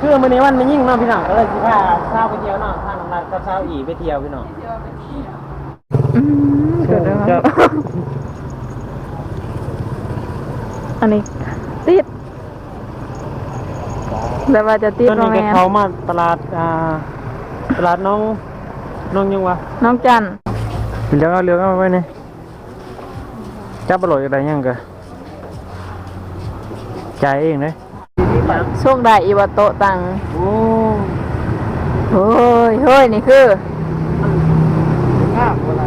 คือมื้อนี้วันมันยิ่งเนาะพี่น้องก็เลยสิพาเช้าไปเที่ยวเนาะทางน้ำรัดกับเช้าอีไปเที่ยวพี่น้องอืมเกิดอะไรครับอันนี้ติดแล้วว่าจะติดตอนโรนี้งแรก็มเข้ามาตลาดอ่าตลาดน้องน้องยังวะน้องจันทร์เลี้ยงเอาเลี้ยงเอาไว้นี่จับปลดอะไรยังกะจ่ายเองเลย โชคได้อีวาโตะตังโอ้เฮ้ยเฮ้ยนี่คือภาพอะไร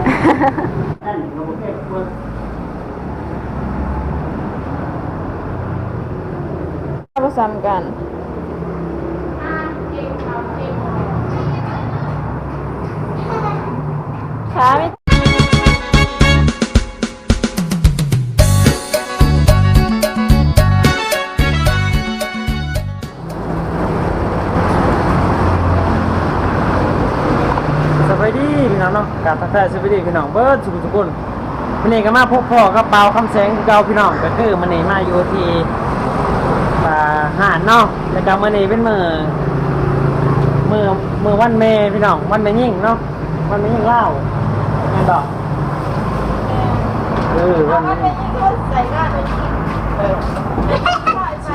ผสมกันขาไม่ เนาะกราบทักทายสวัสดีพี่น้องเบิร์ดสุขทุกคนวันนี้ก็มาพบพ่อกับเปาคำแสงคือเก่าพี่น้องก็คือมันนี้มาอยู่ที่อ่าหาดเนาะแล้วก็มันนี้เป็นมือมือมือวันเมย์พี่น้องวันเมย์ยิ่งเนาะวันเมย์ยิ่งเล่าแม่นดอกเออวันเมย์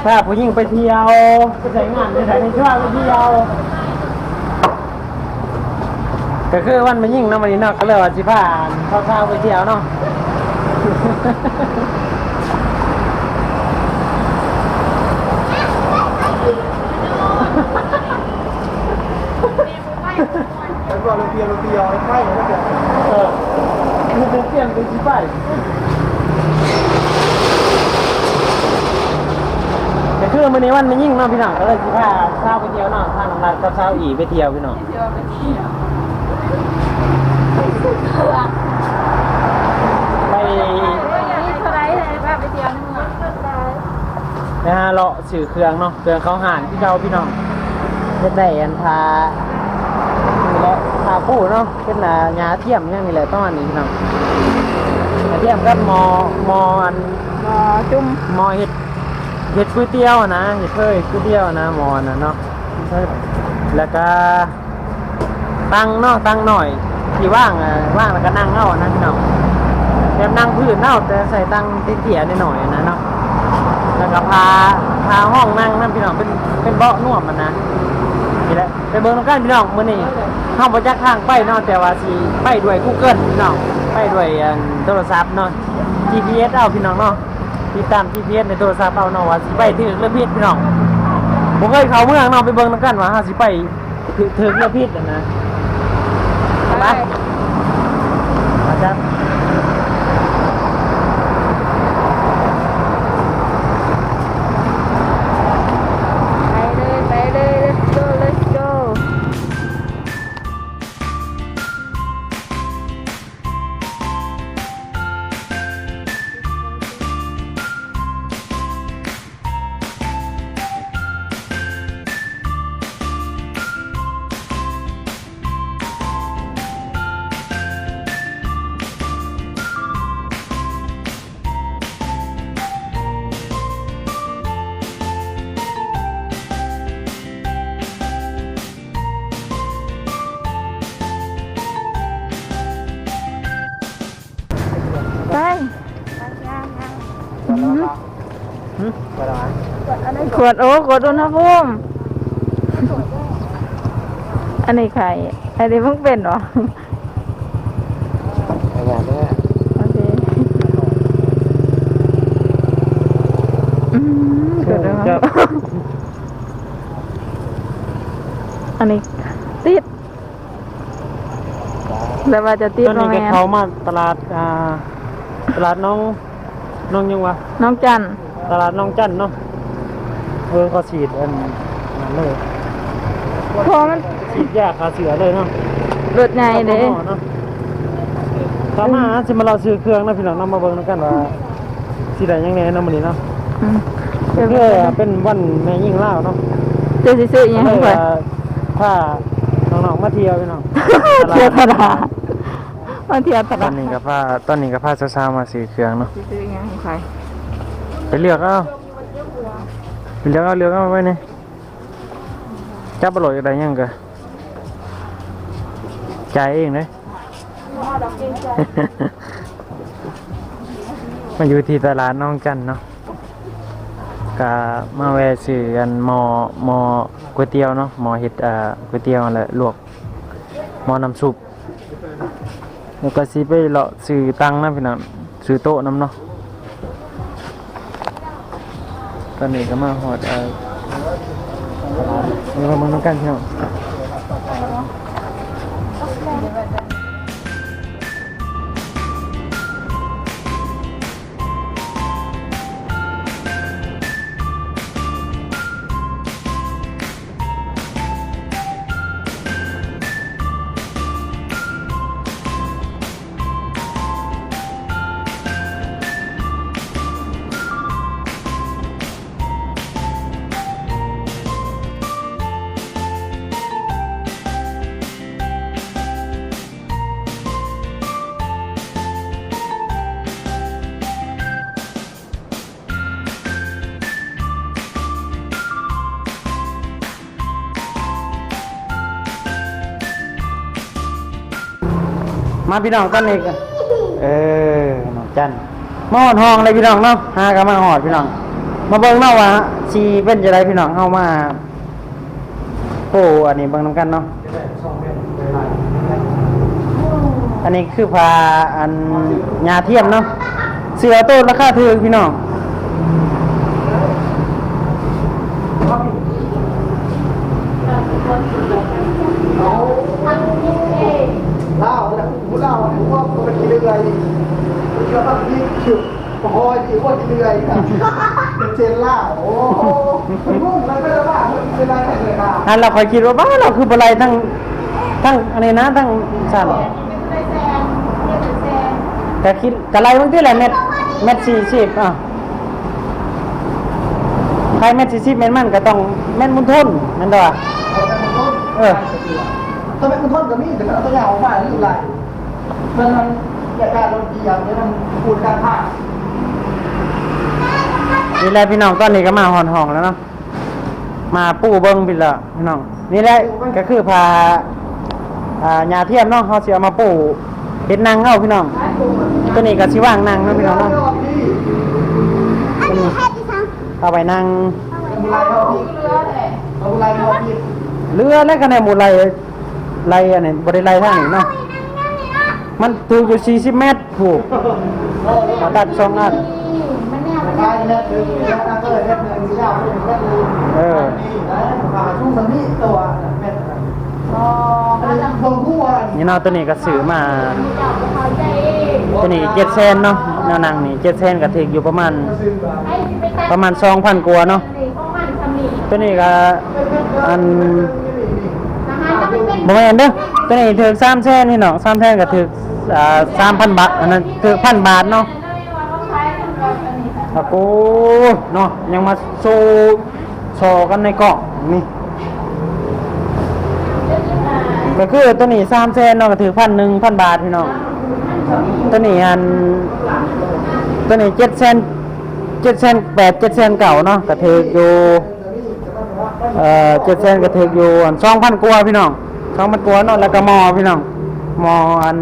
ถ้าผู้หญิงไปเที่ยวไปใส่งานไปใส่ในช่วงไปเที่ยว ก็คือวันมันยิ่งเนาะวันนี้เนาะก็เลยว่าสิพาเข้าวๆไปเที่ยวเนาะแล้วก็เราเตียวเราเตียวไข่แล้วก็เออมันเป็นเปลี่ยนเป็นสิไปก็คือวันนี้วันมันยิ่งเนาะพี่น้องก็เลยสิพาเช้าไปเที่ยวเนาะทางน้ำรัดกับเช้าอีไปเที่ยวพี่น้องไปนี่เท่าไรเลยป้าไปเที่ยว นี่มั้งนะฮะเลาะสื่อเครื่องเนาะเครื่องเขาห่านที่เขาพี่น้องเฮ็ดได้อันพานี่แหละพาผู้เนาะเป็นหน่ะยาเทียมอย่างนี้แหละต้องอันนี้พี่น้องยาเทียมกับหมอมออันหมอจุ่มมอเฮ็ดเฮ็ดก๋วยเตี๋ยวนะเฮ็ดเคยก๋วยเตี๋ยวนะมอนะเนาะแล้วก็ ตั้งนาะตั้งหน่อยที่ว่างอะว่างแล้วก็นั่งเอานะพี่น้องแบบนั่งพื้นเน่าแต่ใส่ตั้งเตี้ยๆหน่อยนะเนาะแล้วก็พาพาห้องนั่งนั่นพี่น้องเป็นเป็นเบาะน่วมมันนะนี่แหละไปเบิ่งกันพี่น้องมื้อนี้เฮาบ่จักทางไปเนาะแต่ว่าสิไปด้วย Google พี่น้องไปด้วยโทรศัพท์เนาะ GPS เอาพี่น้องเนาะติดตาม GPS ในโทรศัพท์เอาเนาะว่าสิไปถึงหรือผิดพี่น้องบ่เคยเข้าเมืองเนาะไปเบิ่งกันว่าเฮาสิไปถึงถึงหรือผิดนะ ไปอ ขวดโอ้ขวดอุณหภูมิอันนี้ใครอันนี้เพิ่งเป็นเหรอไปแล้วเด้อโอเคอืมเกิดอะไรครับขึ้นอันนี้ติดแล้วว่าจะติดตอนโรนี้งแรก็มเข้ามาตลาดอ่าตลาดน้องน้องยังวะน้องจันทร์ตลาดน้องจันเนาะ เออเขาฉีดอันนั้นเลยพอมันฉีดยาคาเสือเลยเนาะรถใหญ่เด้ข้ามาเนาะข้ามาสิมาเราซื้อเครื่องนะพี่น้องนำมาเบิ่งนำกันว่าสิได้ยังไงเนาะมื้อนี้เนาะอืมก็คือเป็นวันแม่ยิ่งลาวเนาะ เจะสิซื้ออีหยังเลไปยถ้าน้องๆมาเที่ยวพี่น้อง เที่ยวตลาดมาเที่ยวตตลาอดนนี้ก็พาตอนนี้ก็พาสาวๆมาซื้อเครื่องเนาะสิซื้ออีหยังไปไปเลือกเอาไป เลือกเอาเลือกเอาไว้นี่จับอร่อยอะไรยังกะใจเองเลยมาอยู่ที่ตลาดน้องจันเนาะกะมาแวะซื้อกันหมอหมอก๋วยเตี๋ยวเนาะหมอเฮ็ดอ่าก๋วยเตี๋ยวนั่นแหลวกหมอน้ำซุปแล้วก็สิไปเลาะซื้อตังนะพี่น้องซื้อโต๊ะน้ำเนาะ ตอนนี้ก็มาหอดเออตลาดนี่มาเบิ่งนำกันพี่น้อง มาพี่น้องตอนเอกันเออน้องจันมาหอดห้องเลยพี่น้องเนาะหากันมาหอดพี่น้อง มาเบิ้งเนาะว่าชีเป็นจะไรพี่น้องเข้ามาโอ้อันนี้เบิ้งน้ำกันเนาะอันนี้คือพาอันยาเทียมเนาะเสือโต้ราคาถือพี่น้อง เล่าแต่ผู้เล่าเนี่ยว่ามันกินอะไรมันก็ ต้องยิ่งฉุดพอจีว่ากินอะไรกันเป็นเจนล่าโอ้โหมันรุ่งแล้วไม่ได้ว่ามันเป็นอะไรแต่เลยค่ะอันเราคอยคิดว่าบ้าเราคืออะไรทั้งทั้งอันนี้นะทั้งสั่นแต่คิดแต่ไรบางทีแหละเม็ดเม็ดสี่สิบอะใครเม็ดสี่สิบเม็ดมันก็ต้องเม็ดมุนทนนั่นตัวเอาแต่มันต้นเออทำไมคุณทนกับมีแต่เอาตัวอย่างออกมาหรืออะไรมันมัน แก่การลงเกียร์เนี่ยมันปูนการผ้านี่แหละพี่น้องตอนนี้ก็มาหอนห้องแล้วเนาะมาปูเบิ้งพี่ละพี่น้อง นี่แหละก็คือพาอ่ายาเทียมเนาะเขาสิเอามาปูเฮ็ดนางเงาพี่น้องตัวนี้ก็สิว่างนางเนาะพี่น้องเนาะตัวนี้เอาไปนั่งมูลายเขาพี่เอามูลายเขาพี่เรือแล้วก็ในหมู่ไรไรอันนี้บริไรทางนี้เนาะ มันถูกอยู่ 40 เมตรถูกตัดสองอันเนี่ยคือเนี่ยนะก็เลยเนี่ยหนึ่งที่ยาวนเนี่ยคือเออนี่นะผ่าชุ่มมันนี่ตัวแม่อันนี้พวงคู่อะนี่เนาะตัวนี้ก็ซื้อมาตัวนี้เจ็ดเซนเนาะแนวนังนี่เจ็ดเซนก็ถึกอยู่ประมาณ ประมาณ2,000กว่าเนาะตัวนี้ก็อันบ่แม่นเด้อตัวนี้ถึก3แสนนี่เนาะ3แสนก็ถึก อ่า3,000บาทอันนั้นถึก1,000บาทเนาะอะโกเนาะยังมาโซโซกันในเกาะนี่ก็คือตัวนี้สามแสนเนาะก็ถือพันหนึ่งพันบาทพี่น้องตัวนี้อันตัวนี้เจ็ดแสนเจ็ดแสนแปดเจ็ดแสนเก่าเนาะก็ถืออยู่เอ่อเจ็ดแสนก็ถืออยู่อันสองพันกัวพี่น้องสองพันกัวเนาะแล้วก็มอพี่น้องมออัน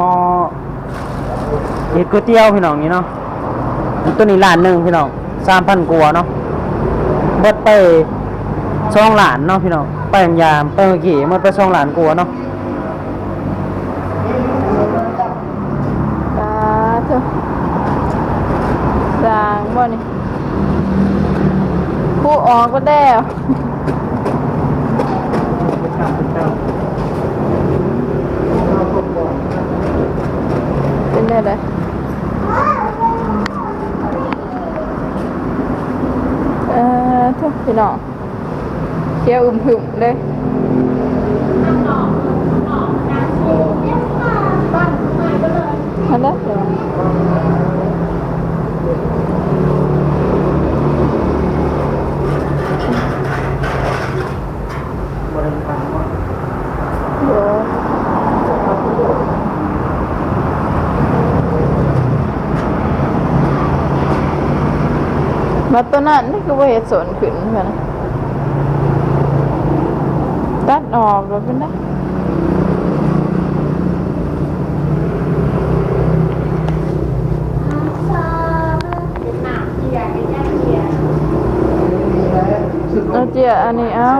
มอเห็ดก๋วยเตี๋ยวพี่น้องนี่เนาะตัวนี้ล้านหนึ่งพี่น้องสามพันกัวเนาะเบิดไปสองหลานเนาะพี่น้องไปอย่างยามไปเมื่อกี้มันไปสองหลานกัวเนาะสาธุสางบ่นี่ผู้ออกก็ได้ วเป็นได้เลยเออทุกพี่น้องเคี้ยวอึมหึมเลยมาแล้วเดี๋ยวเดี๋ยว มาตัวนั้นนี่คือว่าเห็ดสนขึ้นเหมือนกันตัดออกแล้วเป็นไงมีไหมรู้สึกเอาเจียอันนี้เอา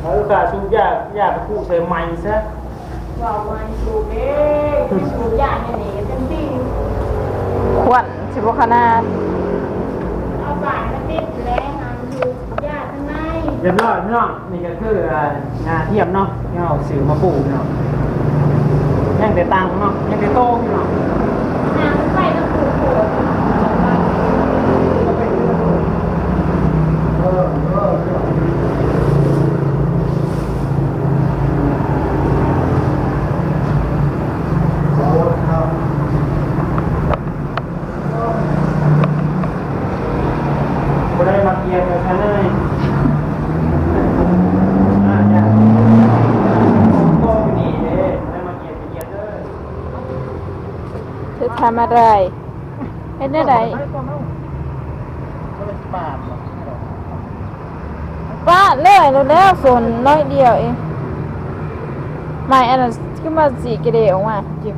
เอาโอกาสสูบยากยากคู่ใส่ไม้ซะว่าไมันสูบเด้สูบยาเนี่ยนี่เต็มที่ขวัญสิบขนาด เรียบร้อยเนาะนี่ก็คืองานเทียมเนาะที่เอาสื่อมาปลูกเนาะยังแต่ตังเนาะยังแต่โต้เนาะ น้ำไฟต้องปลูกปลูก เออเออขอโทษครับ บ่ได้มาเกียร์กับฉันเลยอ่าจ้ะโต้อยู่นี่เด้บ่ได้มาเกียร์ไปเกียร์เด้อ จะ ทำอะไรเห็นได้ไหนป้าเลื่อยแล้วแล้วส่วนน้อยเดียวเองไม่อันนั้นขึ้นมาสีกระเดออกมาเจ็บ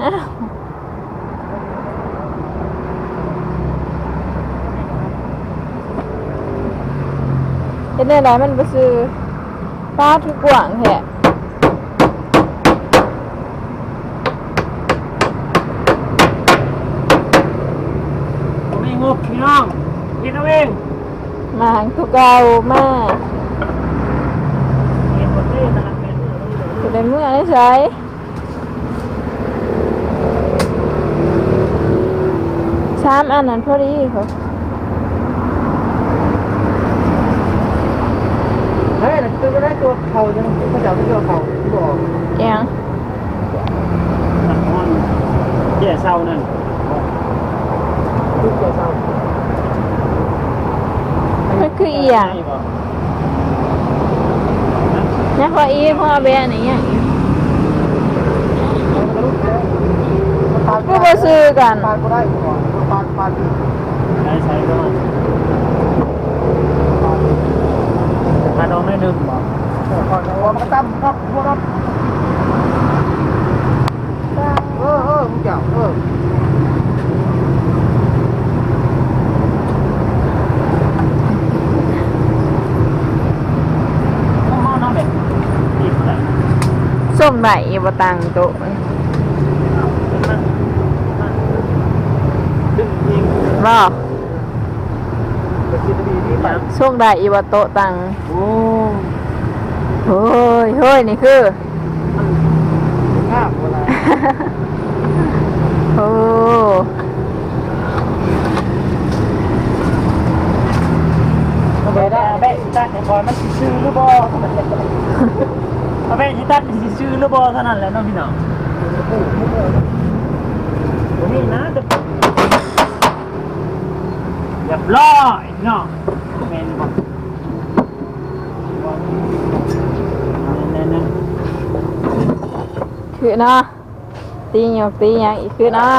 อ้าวเห็นได้ไหนมันไปซื้อป้าทุกกว่างแหะ ผมมีงบพี่น้องกินเอาเอง มาหังทุก เกามาเห็นหมดเลยนะเป็นอยู่ในเมื่อได้ใช้สามอันนั้นพอดีเขาเฮ้ยตัวก็ได้ตัวเขายังพระเจ้าตัวเขาบอกเอียงตัดมอนแย่เศร้านั่นทุกตัวเศร้า มันคือเอียงนี่พออีพอเอแบนอย่างเงี้ยก็มาซื้อกันปานก็ได้ก่อนปานปาดใช้ใช้ก็มาดองได้หนึ่งก่อนว่าตั้มครับพวกนั้นเออเออมึงเจ้าเออ ต้องมอน้ำแบบอีกแหละ ส้มไหนบตังโตะดึงยิงบ่เป็นสิบนาทีที่ไปส้มไหนบโตตังโอ้เฮ้ยเฮ้ยนี่คือง่ามเวลาโอ้ไปได้เอาไปอีตันไอ้บอยมันซื้อหรือบ่ือหรือบ่เท่านั้นแหละน้องพี่น้องนี่นะจะเรียบร้อยเนาะแม่นบ่นั่นๆคือเนาะตีหยกตีหยังอีกคือเนาะ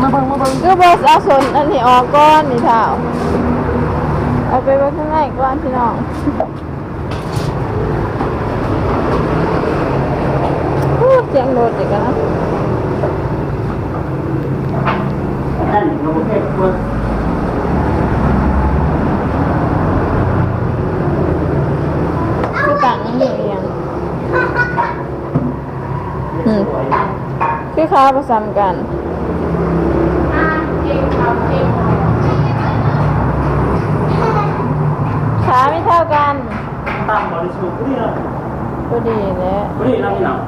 มาเบิ่งมา เบิ่งคือบอสเอาสนอันนี้ออกก่อนนี่เท่าเอาไปไว้ข้างในก่อนพี่น้องอู้เสียงโดดอีกแล้วนะนั่นเราแค่ควรคือต่างกันอยู่เองอืมคือค้าประสำกัน อ่าเองทำเอง ขา ไม่เท่ากันตามบริสุทธิ์นี่เนาะก็ดีแหล้วนี่เนาะพี่น้อง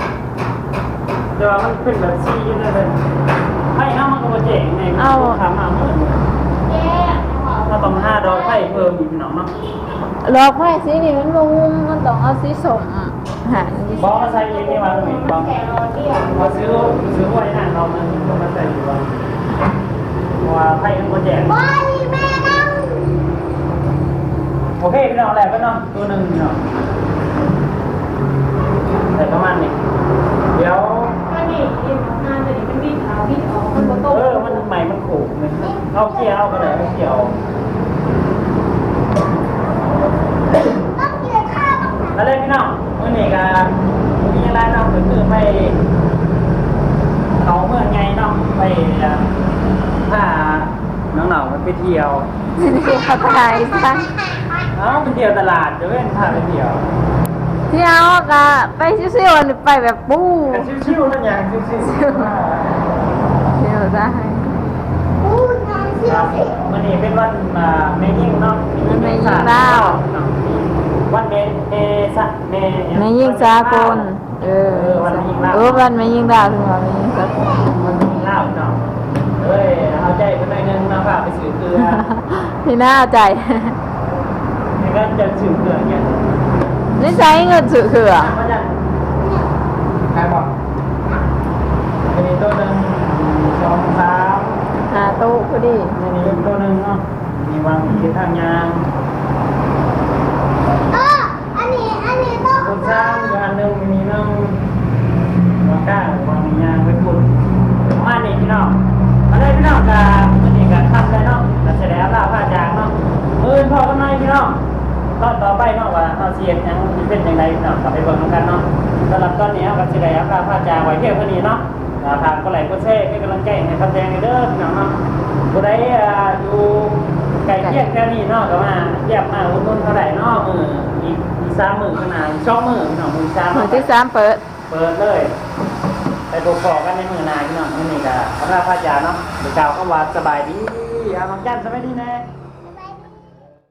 แต่ว่ามันเป็นแบบซีอยู่นั่นเลยให้น้ำมันก็มาแจกไงมันทำมาเมื่อแย่เอาเราต้องห้าดอกไข่เพิ่มอีกพี่น้องเนาะรอไพ่สีนี่มันมุมมันต้องเอาสีสมหันดิบอกมาใส่เองนี่มาหนึ่งบางแต่รอเดียวพอซื้อซื้อไว้ แหลกก็เนาะตัวหนึ่งเนาะแต่ประมาณนี้เดี๋ยวก็นี่กินงานแต่นี่มันมีขาวมีออกมันก็โตเออมันใหม่มันขูกมันเอาเกี่ยวก็ได้เอาเกี่ยวแล้วเล่นพี่น้องมันนี้ก็มีอะไรน้องคือไปเขาเมื่อไงน้องไปถ้าน้องๆมันไปเที่ยวเที่ยวไปใช่ เอ้าไปเที่ยวตลาดจะเว้นพาไปเที่ยวเที่ยวก็ไปซิ่วๆนี่ไปแบบปู้กันชิวๆนั่นอย่างชิวๆเที่ยวได้พูดงานเสีคยรัวบสิวันนี้เป็นวันอ่าเมยิ่งเนาะมันไม่ยิงดาววันเมเมสะเมไม่ยิงสากลเออวันไม่ยิงลาวเออวันไม่ยิงดาวถึงวันไม่ยิงสากลวันไม่ยิงลาวเนาะเอ้ยเอาใจคนหน่อยนึงนะฝากไปสื่อเกลือพี่น่าเอาใจนี่ ก็จะสื่อเกลือเนี่ยนี่ใช้เงินสื่อขื่อใครบอกมีตัวหนึ่งสองสามหาตู้พอดีนี่นี่ตัวหนึ่งเนาะมีวางที่ทางยางเอออันนี้ อันนี้ต้องตัวสามอยู่อันหนึ่งมีนึ่งวางก้างวางยางไว้พูดมานี่พี่น้อง เนาเสียดยังเป็นยังไงพี่น้องกลับไปเบิ่งกันเนาะสำหรับตอนนี้เราก็จะได้รับลาผ้ายางไว้เพียงเท่านี้เนาะทางก็ไหลก็แช่ให้กำลังใจให้คำแดงเด้อพี่น้องเนาะผู้ใดอยู่ไก่เทียงแค่นี้เนาะก็มาเยียบมาอุ่นนุ่นเท่าไหร่เนาะมืออีอีสามมือขนาดช่องมือพี่น้องมือสามมือที่สามเปิด เปิดเลยไปดูขอกันในมือนายพี่น้องนี่นี่ก็พระราพาจาเนาะเดี๋ยวกล่าวคำว่าสบายดีอาน้องจันสบายดีแน่